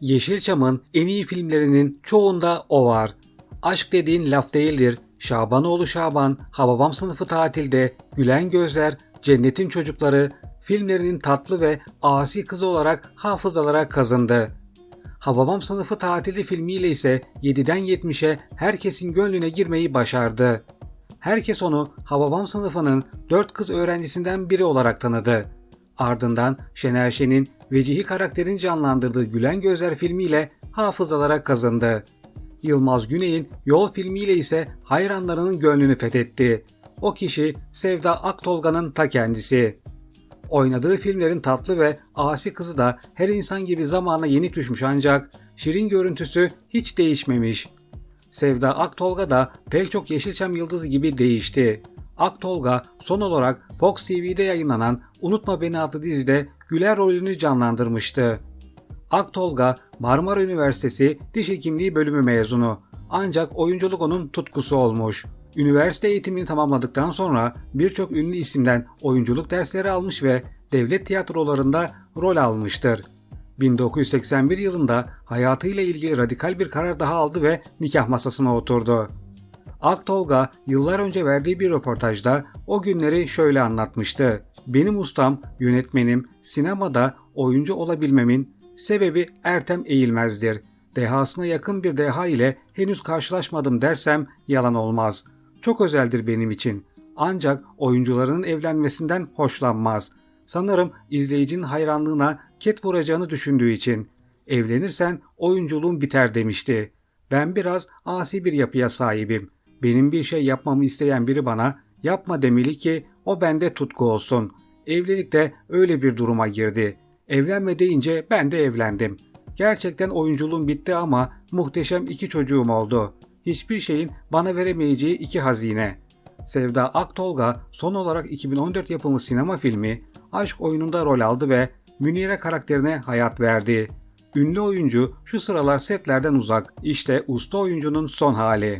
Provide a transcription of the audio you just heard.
Yeşilçam'ın en iyi filmlerinin çoğunda o var. Aşk dediğin laf değildir. Şabanoğlu Şaban, Hababam sınıfı tatilde, Gülen Gözler, Cennetin Çocukları filmlerinin tatlı ve asi kızı olarak hafızalara kazındı. Hababam sınıfı tatili filmiyle ise 7'den 70'e herkesin gönlüne girmeyi başardı. Herkes onu Hababam sınıfının dört kız öğrencisinden biri olarak tanıdı. Ardından Şener Şen'in Vecihi karakterin canlandırdığı Gülen Gözler filmiyle hafızalara kazındı. Yılmaz Güney'in Yol filmiyle ise hayranlarının gönlünü fethetti. O kişi Sevda Aktolga'nın ta kendisi. Oynadığı filmlerin tatlı ve asi kızı da her insan gibi zamana yenik düşmüş ancak şirin görüntüsü hiç değişmemiş. Sevda Aktolga da pek çok Yeşilçam yıldızı gibi değişti. Aktolga son olarak Fox TV'de yayınlanan Unutma Beni adlı dizide Güler rolünü canlandırmıştı. Aktolga Marmara Üniversitesi Diş Hekimliği bölümü mezunu. Ancak oyunculuk onun tutkusu olmuş. Üniversite eğitimini tamamladıktan sonra birçok ünlü isimden oyunculuk dersleri almış ve devlet tiyatrolarında rol almıştır. 1981 yılında hayatıyla ilgili radikal bir karar daha aldı ve nikah masasına oturdu. Aktolga yıllar önce verdiği bir röportajda o günleri şöyle anlatmıştı. Benim ustam, yönetmenim, sinemada oyuncu olabilmemin sebebi Ertem Eğilmez'dir. Dehasına yakın bir deha ile henüz karşılaşmadım dersem yalan olmaz. Çok özeldir benim için. Ancak oyuncularının evlenmesinden hoşlanmaz. Sanırım izleyicinin hayranlığına ket vuracağını düşündüğü için. Evlenirsen oyunculuğun biter demişti. Ben biraz asi bir yapıya sahibim. Benim bir şey yapmamı isteyen biri bana yapma demeli ki o bende tutku olsun. Evlilik de öyle bir duruma girdi. Evlenme deyince ben de evlendim. Gerçekten oyunculuğum bitti ama muhteşem iki çocuğum oldu. Hiçbir şeyin bana veremeyeceği iki hazine. Sevda Aktolga son olarak 2014 yapımı sinema filmi Aşk oyununda rol aldı ve Münire karakterine hayat verdi. Ünlü oyuncu şu sıralar setlerden uzak. İşte usta oyuncunun son hali.